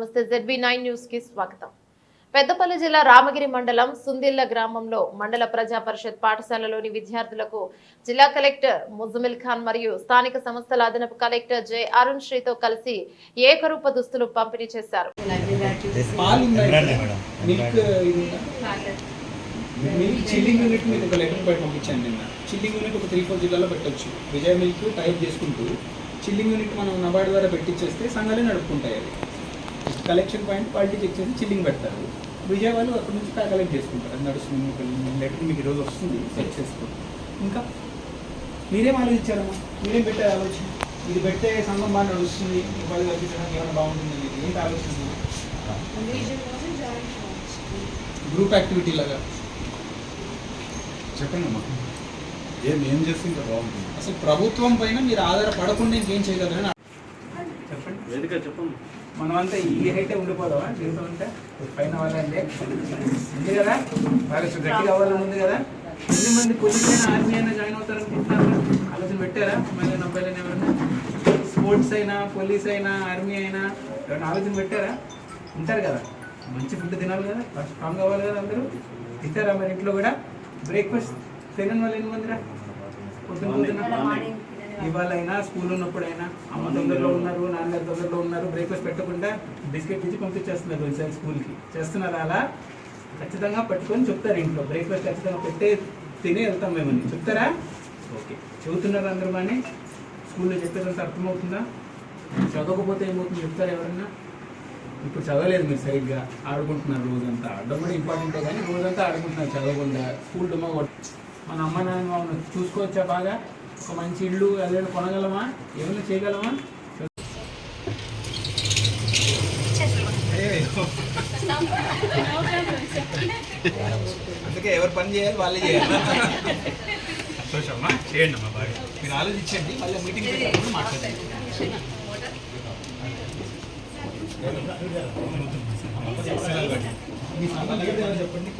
నమస్తే ZB nine న్యూస్కి స్వాగతం. పెద్దపల్లి జిల్లా రామగిరి మండలం సుందిల్ల గ్రామంలో మండల ప్రజా పరిషత్ పాఠశాలలోని విద్యార్థులకు జిల్లా కలెక్టర్ ముజమిల్ ఖాన్ మరియు స్థానిక సంస్థల అదనపు కలెక్టర్ జె అరుణ్ శ్రీతో కలిసి ఏకరూప దుస్తులు పంపిణీ చేశారు. మిల్క్ చిల్లింగ్ యూనిట్ మీకు ఒక లెటర్ పై పంపించాను నిన్న చిల్లింగ్ యూనిట్ ఒక త్రీ ఫోర్ జిల్లాలో పెట్టొచ్చు. విజయ మిల్క్ టైప్ చేసుకుంటూ చిల్లింగ్ యూనిట్ మనం నబార్డ్ ద్వారా పెట్టించేస్తే సంఘాలే నడుపుకుంటాయి అవి. కలెక్షన్ పాయింట్ క్వాలిటీ చెక్ చేసి చిల్లింగ్ పెడతారు. విజయ వాళ్ళు అక్కడ నుంచి కలెక్ట్ చేసుకుంటారు. అది నడుస్తుంది మీకు లెటర్ మీకు ఈరోజు వస్తుంది సెట్ చేసుకోండి. ఇంకా మీరేం ఆలోచించారమ్మా? మీరేం పెట్టారు ఆలోచన? ఇది పెడితే సంఘం బాగా నడుస్తుంది వాళ్ళు కల్పించడానికి ఏమైనా బాగుంటుంది అనేది ఏంటి ఆలోచన? గ్రూప్ యాక్టివిటీ లాగా. చెప్పండి అమ్మా ఏం ఏం చేస్తే ఇంకా బాగుంటుంది? అసలు ప్రభుత్వం పైన మీరు ఆధారపడకుండా ఇంకేం చేయగలరని చెప్పండి. వేదిక చెప్పండి మనమంతా ఈ హైటే ఉండిపోదామా? జీవితం అంటే పైన వాళ్ళంటే. ఉంది కదా? వాళ్ళకి గట్టిగా అవ్వాలని ఉంది కదా? ఎన్ని మంది అయినా ఆర్మీ అయినా జాయిన్ అవుతారు అనుకుంటున్నారు? ఆలోచన పెట్టారా? మళ్ళీ అబ్బాయిలైనా ఎవరైనా స్పోర్ట్స్ అయినా పోలీస్ అయినా ఆర్మీ అయినా ఎవరైనా ఆలోచన పెట్టారా? ఉంటారు కదా. మంచి ఫుడ్ తినాలి కదా? స్ట్రాంగ్ అవ్వాలి కదా అందరూ? తింటారా మరి ఇంట్లో కూడా? బ్రేక్ఫాస్ట్ తినని వాళ్ళు ఎన్ని మందిరా పొద్దున పొద్దున ఇవాళ అయినా స్కూల్ ఉన్నప్పుడైనా అమ్మ తొందరలో ఉన్నారు నాన్నగారు తొందరలో బ్రేక్ఫాస్ట్ పెట్టకుండా బిస్కెట్ ఇచ్చి పంపించేస్తున్నారు ఈసారి స్కూల్కి చేస్తున్నారా అలా? ఖచ్చితంగా పట్టుకొని చెప్తారు ఇంట్లో. బ్రేక్ఫాస్ట్ ఖచ్చితంగా పెట్టే తినే వెళ్తాం మేము అని. చెప్తారా? ఓకే. చెబుతున్నారు అందరూ కానీ. స్కూల్లో చెప్పేదంత అర్థమవుతుందా? చదవకపోతే ఏమవుతుంది చెప్తారా ఎవరన్నా? ఇప్పుడు చదవలేదు మీరు సరిగ్గా. ఆడుకుంటున్నారు రోజంతా. ఆడడం కూడా ఇంపార్టెంటే కానీ రోజంతా ఆడుకుంటున్నారు చదవకుండా. స్కూల్ డుమ్మా మన అమ్మ నాన్న మమ్మల్ని చూసుకోవచ్చా బాగా? ఒక మంచి ఇల్లు అదేమైనా కొనగలమా? ఏమైనా చేయగలమా? అందుకే ఎవరు పని చేయాలి వాళ్ళే చేయాలి. సంతోషం అమ్మా చేయండి అమ్మా బాగా. మీరు ఆలోచించండి మళ్ళీ మీటింగ్ పెట్టినప్పుడు మాట్లాడండి. చెప్పండి